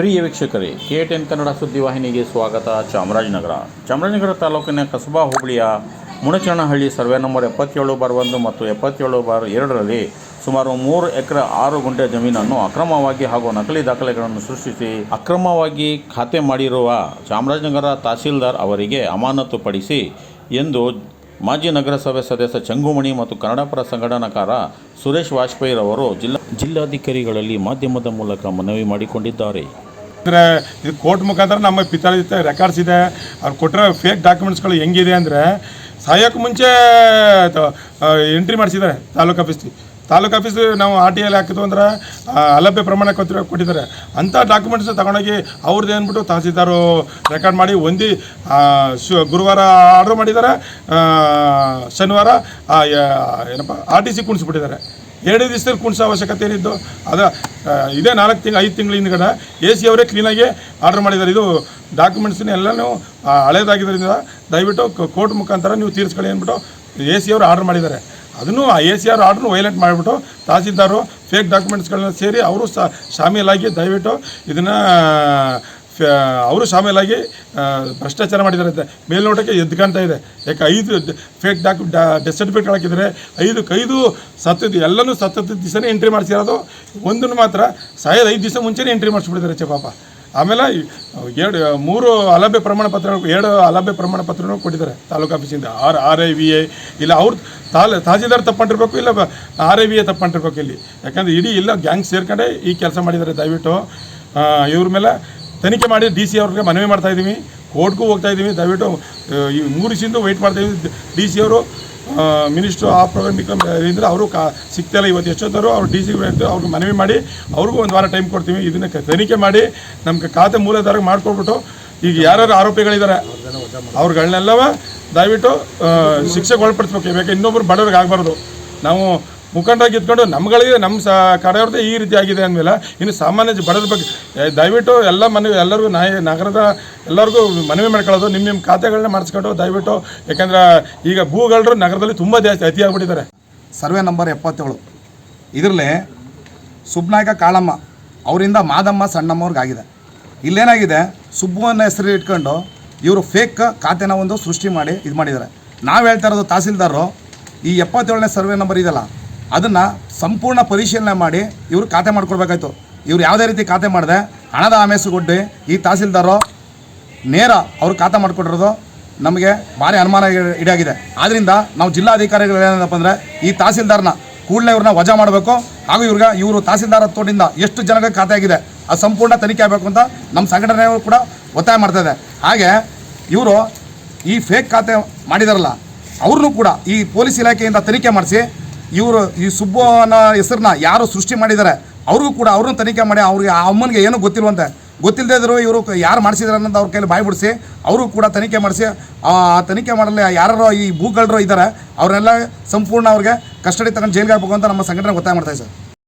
ಪ್ರಿಯ ವೀಕ್ಷಕರೇ, K ten Kannada ಸುದ್ದಿವಾಹಿನಿಗೆ ಸ್ವಾಗತ. ಚಾಮರಾಜನಗರ. ಚಾಮರಾಜನಗರ ತಾಲೂಕಿನ ಕಸಬಾ ಹೋಬಳಿಯ ಮುಣಚನಹಳ್ಳಿ ಸರ್ವೆ ನಂಬರ್ ಎಪ್ಪತ್ತೇಳು ಬಾರ್ ಒಂದು ಮತ್ತು ಎಪ್ಪತ್ತೇಳು ಬಾರ್ ಎರಡರಲ್ಲಿ ಸುಮಾರು ಮೂರು ಎಕರೆ ಆರು ಗುಂಟೆ ಜಮೀನನ್ನು ಅಕ್ರಮವಾಗಿ ಹಾಗೂ ನಕಲಿ ದಾಖಲೆಗಳನ್ನು ಸೃಷ್ಟಿಸಿ ಅಕ್ರಮವಾಗಿ ಖಾತೆ ಮಾಡಿರುವ ಚಾಮರಾಜನಗರ ತಹಸೀಲ್ದಾರ್ ಅವರಿಗೆ ಅಮಾನತುಪಡಿಸಿ ಎಂದು ಮಾಜಿ ನಗರಸಭೆ ಸದಸ್ಯ ಚಂಗುಮಣಿ ಮತ್ತು ಕನ್ನಡಪರ ಸಂಘಟನಾಕಾರ ಸುರೇಶ್ ವಾಜಪೇಯಿರವರು ಜಿಲ್ಲಾ ಜಿಲ್ಲಾಧಿಕಾರಿಗಳಲ್ಲಿ ಮಾಧ್ಯಮದ ಮೂಲಕ ಮನವಿ ಮಾಡಿಕೊಂಡಿದ್ದಾರೆ. ಅಂದರೆ ಇದು ಕೋರ್ಟ್ ಮುಖಾಂತರ ನಮ್ಮ ಪಿತಾಳ ಜೊತೆ ರೆಕಾರ್ಡ್ಸ್ ಇದೆ. ಅವ್ರು ಕೊಟ್ಟಿರೋ ಫೇಕ್ ಡಾಕ್ಯುಮೆಂಟ್ಸ್ಗಳು ಹೆಂಗಿದೆ ಅಂದರೆ ಸಾಯೋಕ್ಕೆ ಮುಂಚೆ ಎಂಟ್ರಿ ಮಾಡಿಸಿದ್ದಾರೆ ತಾಲೂಕು ಆಫೀಸ್ಗೆ ತಾಲೂಕು ಆಫೀಸ್ ನಾವು ಆರ್ ಟಿ ಎಲ್ಲಿ ಹಾಕಿದ್ವು ಅಂದ್ರೆ ಅಲಭ್ಯ ಪ್ರಮಾಣ ಕೊಟ್ಟಿರೋ ಕೊಟ್ಟಿದ್ದಾರೆ. ಅಂಥ ಡಾಕ್ಯುಮೆಂಟ್ಸ್ ತಗೊಂಡೋಗಿ ಅವ್ರದ್ದು ಏನ್ಬಿಟ್ಟು ತಹಸೀಲ್ದಾರು ರೆಕಾರ್ಡ್ ಮಾಡಿ ಒಂದು ಶು, ಗುರುವಾರ ಆರ್ಡ್ರ್ ಮಾಡಿದ್ದಾರೆ. ಶನಿವಾರ ಏನಪ್ಪ ಆರ್ ಟಿ ಸಿ ಕುಣಿಸ್ಬಿಟ್ಟಿದ್ದಾರೆ ಎರಡು ದಿವಸದಲ್ಲಿ ಕುಣಿಸೋ ಅವಶ್ಯಕತೆ ಏನಿದ್ದು ಅದ ಇದೇ ನಾಲ್ಕು ತಿಂಗಳು, ಐದು ತಿಂಗಳ ಹಿಂದ್ಗಡೆ ಎ ಸಿ ಅವರೇ ಕ್ಲೀನಾಗಿ ಆರ್ಡರ್ ಮಾಡಿದ್ದಾರೆ. ಇದು ಡಾಕ್ಯುಮೆಂಟ್ಸ್ನ ಎಲ್ಲನೂ ಹಳೇದಾಗಿದ್ದರಿಂದ ದಯವಿಟ್ಟು ಕೋರ್ಟ್ ಮುಖಾಂತರ ನೀವು ತೀರಿಸ್ಕೊಳ್ಳಿ ಅಂದ್ಬಿಟ್ಟು ಎ ಸಿ ಅವರು ಆರ್ಡರ್ ಮಾಡಿದ್ದಾರೆ. ಅದನ್ನು ಆ A C R order violate ಮಾಡಿಬಿಟ್ಟು ತಹಸೀಲ್ದಾರು ಫೇಕ್ ಡಾಕ್ಯುಮೆಂಟ್ಸ್ಗಳನ್ನ ಸೇರಿ ಅವರು ಸಹ ಶಾಮೀಲಾಗಿ ದಯವಿಟ್ಟು ಇದನ್ನು ಅವರು ಶಾಮೇಲಾಗಿ ಭ್ರಷ್ಟಾಚಾರ ಮಾಡಿದ್ದಾರೆ ಅಂತ. ಮೇಲ್ನೋಟಕ್ಕೆ ಎದ್ದು ಕಾಣ್ತಾ ಇದೆ. ಯಾಕೆ ಐದು ಫೇಕ್ ಡಾಕ್ಯು ಡೆತ್ ಸರ್ಟಿಫಿಕೇಟ್ ಹಾಕಿದರೆ ಐದು ಕೈದು ಸತ್ತದ ಎಲ್ಲನೂ ಸತ್ತದ ದಿವಸನೇ ಎಂಟ್ರಿ ಮಾಡಿಸಿರೋದು. ಒಂದನ್ನು ಮಾತ್ರ ಸಾಯದ ಐದು ದಿವಸ ಮುಂಚೆನೇ ಎಂಟ್ರಿ ಮಾಡಿಸ್ಬಿಟ್ಟಿದ್ದಾರೆ ಚೆ ಆಮೇಲೆ ಎರಡು, ಮೂರು ಅಲಭ್ಯ ಪ್ರಮಾಣ ಪತ್ರಗಳು, ಎರಡು ಅಲಭ್ಯ ಪ್ರಮಾಣ ಪತ್ರನೂ ಕೊಟ್ಟಿದ್ದಾರೆ ತಾಲೂಕು ಆಫೀಸಿಂದ. R R I V A ಇಲ್ಲ ಅವ್ರು ತಾಲ್, ತಹಸೀಲ್ದಾರ್ ತಪ್ಪಂಟಿರ್ಬೇಕು, ಇಲ್ಲ ಆರ್ ಐ ವಿ ಎ ತಪ್ಪಂಟಿರ್ಬೇಕು ಇಲ್ಲಿ. ಯಾಕಂದರೆ ಇಡೀ ಇಲ್ಲ ಗ್ಯಾಂಗ್ ಸೇರ್ಕೊಂಡೆ ಈ ಕೆಲಸ ಮಾಡಿದ್ದಾರೆ. ದಯವಿಟ್ಟು ಇವ್ರ ಮೇಲೆ ತನಿಖೆ ಮಾಡಿ ಡಿ ಸಿ ಅವ್ರಿಗೆ ಮನವಿ ಮಾಡ್ತಾ ಇದ್ದೀವಿ. ಕೋರ್ಟ್ಗೂ ಹೋಗ್ತಾ ಇದ್ದೀವಿ. ದಯವಿಟ್ಟು ಈ ಮೂರು ದಿವಸದಿಂದ ವೆಯ್ಟ್ ಮಾಡ್ತಾ ಇದ್ದೀವಿ. ಡಿ ಸಿ ಅವರು ಮಿನಿಸ್ಟ್ರು ಆ ಪ್ರೋಗ್ರಾಮ್ ಇಂದ್ರೆ ಅವರು ಕಾ ಸಿಗ್ತಾಯಿಲ್ಲ ಇವತ್ತು ಎಷ್ಟೊತ್ತರು ಅವ್ರು ಡಿ ಸಿ ಅವ್ರಿಗೆ ಮನವಿ ಮಾಡಿ, ಅವ್ರಿಗೂ ಒಂದು ವಾರ ಟೈಮ್ ಕೊಡ್ತೀವಿ. ಇದನ್ನು ತನಿಖೆ ಮಾಡಿ ನಮ್ಗೆ ಖಾತೆ ಮೂಲಧಾರಕ್ಕೆ ಮಾಡ್ಕೊಟ್ಬಿಟ್ಟು, ಈಗ ಯಾರ್ಯಾರು ಆರೋಪಿಗಳಿದ್ದಾರೆ ಅವ್ರುಗಳನ್ನೆಲ್ಲವ ದಯವಿಟ್ಟು ಶಿಕ್ಷೆಗೆ ಒಳಪಡಿಸ್ಬೇಕು ಯಾಕೆ ಇನ್ನೊಬ್ರು ಬಡವ್ರಿಗೆ ಆಗಬಾರ್ದು. ನಾವು ಮುಖಂಡರಾಗಿ ಇದ್ಕೊಂಡು ನಮ್ಗಳಿಗೆ ನಮ್ಮ ಸ ಕಡೆಯವ್ರದ್ದೇ ಈ ರೀತಿ ಆಗಿದೆ ಅಂದಮೇಲೆ ಇನ್ನು ಸಾಮಾನ್ಯ ಬಡದ ಬಗ್ಗೆ ದಯವಿಟ್ಟು ಎಲ್ಲ ಮನವಿ, ಎಲ್ಲರಿಗೂ ನಾಯಿ, ನಗರದ ಎಲ್ಲರಿಗೂ ಮನವಿ ಮಾಡ್ಕೊಳ್ಳೋದು ನಿಮ್ಮ ನಿಮ್ಮ ಖಾತೆಗಳನ್ನ ಮಾಡಿಸ್ಕೊಂಡು ದಯವಿಟ್ಟು, ಯಾಕಂದ್ರೆ ಈಗ ಭೂಗಳರು ನಗರದಲ್ಲಿ ತುಂಬ ಜಾಸ್ತಿ ಅತಿ ಆಗ್ಬಿಟ್ಟಿದ್ದಾರೆ. ಸರ್ವೆ ನಂಬರ್ ಎಪ್ಪತ್ತೇಳು. ಇದರಲ್ಲಿ ಸುಬ್ನಾಯಕ ಕಾಳಮ್ಮ ಅವರಿಂದ ಮಾದಮ್ಮ ಸಣ್ಣಮ್ಮವ್ರಿಗಾಗಿದೆ. ಇಲ್ಲೇನಾಗಿದೆ? ಸುಬ್ಬು ಅನ್ನೋ ಹೆಸರು ಇಟ್ಕೊಂಡು ಇವರು ಫೇಕ್ ಖಾತೆನ ಒಂದು ಸೃಷ್ಟಿ ಮಾಡಿ, ಇದು ಮಾಡಿದ್ದಾರೆ. ನಾವು ಹೇಳ್ತಾ ಇರೋದು ತಹಸೀಲ್ದಾರರು, ಈ ಎಪ್ಪತ್ತೇಳನೇ ಸರ್ವೆ ನಂಬರ್ ಇದೆಯಲ್ಲ ಅದನ್ನು ಸಂಪೂರ್ಣ ಪರಿಶೀಲನೆ ಮಾಡಿ ಇವರು ಖಾತೆ ಮಾಡ್ಕೊಡ್ಬೇಕಾಯ್ತು. ಇವ್ರು ಯಾವುದೇ ರೀತಿ ಖಾತೆ ಮಾಡಿದೆ, ಹಣದ ಆಮೇಸುಗೊಡ್ಡಿ ಈ ತಹಸೀಲ್ದಾರೋ ನೇರ ಅವ್ರು ಖಾತೆ ಮಾಡಿಕೊಟ್ಟಿರೋದು ನಮಗೆ ಭಾರಿ ಅನುಮಾನ ಇಡಾಗಿದೆ ಆದ್ದರಿಂದ ನಾವು ಜಿಲ್ಲಾಧಿಕಾರಿಗಳು ಏನಪ್ಪ ಅಂದರೆ ಈ ತಹಸೀಲ್ದಾರ್ನ ಕೂಡಲೇ ಇವ್ರನ್ನ ವಜಾ ಮಾಡಬೇಕು. ಹಾಗೂ ಇವ್ರಿಗೆ ಇವರು ತಹಸೀಲ್ದಾರ್ ತೋಟಿಂದ ಎಷ್ಟು ಜನಕ್ಕೆ ಖಾತೆ ಆಗಿದೆ, ಅದು ಸಂಪೂರ್ಣ ತನಿಖೆ ಆಗಬೇಕು ಅಂತ ನಮ್ಮ ಸಂಘಟನೆಯವರು ಕೂಡ ಒತ್ತಾಯ ಮಾಡ್ತಾ ಇದೆ ಹಾಗೆ ಇವರು ಈ ಫೇಕ್ ಖಾತೆ ಮಾಡಿದಾರಲ್ಲ ಅವ್ರನ್ನೂ ಕೂಡ ಈ ಪೊಲೀಸ್ ಇಲಾಖೆಯಿಂದ ತನಿಖೆ ಮಾಡಿಸಿ ಇವರು ಈ ಸುಬ್ಬು ಅನ್ನೋ ಹೆಸರನ್ನ ಯಾರು ಸೃಷ್ಟಿ ಮಾಡಿದ್ದಾರೆ ಅವ್ರಿಗೂ ಕೂಡ ಅವ್ರನ್ನ ತನಿಖೆ ಮಾಡಿ ಅವ್ರಿಗೆ ಆ ಅಮ್ಮನಿಗೆ ಏನೂ ಗೊತ್ತಿಲ್ವಂತೆ. ಗೊತ್ತಿಲ್ಲದೆ ಇದ್ರು ಇವರು ಯಾರು ಮಾಡಿಸಿದಾರೆ ಅನ್ನೋದು ಅವ್ರ ಕೈಲಿ ಬಾಯಿ ಬಿಡಿಸಿ ಅವರು ಕೂಡ ತನಿಖೆ ಮಾಡಿಸಿ, ಆ ತನಿಖೆ ಮಾಡಲು ಯಾರು ಈ ಭೂಗಳರು ಇದ್ದಾರೆ ಅವರೆಲ್ಲ ಸಂಪೂರ್ಣ ಅವ್ರಿಗೆ ಕಸ್ಟಡಿ ತಗೊಂಡು ಜೈಲಿಗೆ ಹಾಕ್ಬೇಕು ಅಂತ ನಮ್ಮ ಸಂಘಟನೆ ಗೊತ್ತಾಗ ಮಾಡ್ತಾ ಸರ್.